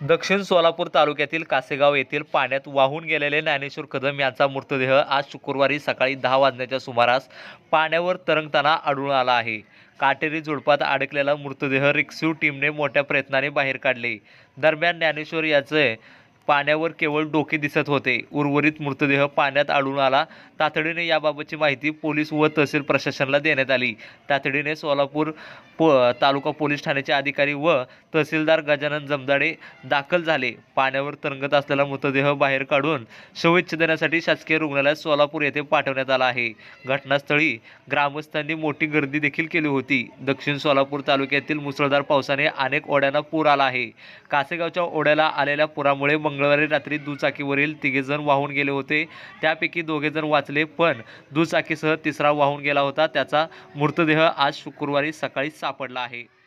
दक्षिण सोलापूर तालुक्यातील कासेगाव येथील पाण्यात वाहून गेलेले ज्ञानेश्वर कदम यांचा मृतदेह आज शुक्रवारी सकाळी दहा वाजण्याच्या सुमारास पाण्यावर तरंगताना आढळून आला आहे. काटेरी झुडपात अडकलेला मृतदेह रिक्स्यू टीमने मोठ्या प्रयत्नाने बाहेर काढले. दरम्यान ज्ञानेश्वर याचे पाण्यावर केवळ डोके दिसत होते. उर्वरित मृतदेह पाण्यात आढळून आला. तातडीने याबाबतची माहिती पोलीस व तहसील प्रशासनाला देण्यात आली. तातडीने सोलापूर पो तालुका पोलीस ठाण्याचे अधिकारी व तहसीलदार गजानन जमदाडे दाखल झाले. पाण्यावर तरंगत असलेला मृतदेह बाहेर काढून शवविच्छेदनासाठी शासकीय रुग्णालयात सोलापूर येथे पाठवण्यात आला आहे. घटनास्थळी ग्रामस्थांनी मोठी गर्दी देखील केली होती. दक्षिण सोलापूर तालुक्यातील मुसळधार पावसाने अनेक ओढ्यांना पूर आला आहे. कासेगावच्या ओढ्याला आलेल्या पुरामुळे मंगळवारी रात्री दुचाकीवरील तिघेजण वाहून गेले होते. त्यापैकी दोघेजण वाचले पण दुचाकीसह तिसरा वाहून गेला होता. त्याचा मृतदेह आज शुक्रवारी सकाळी सापडला आहे.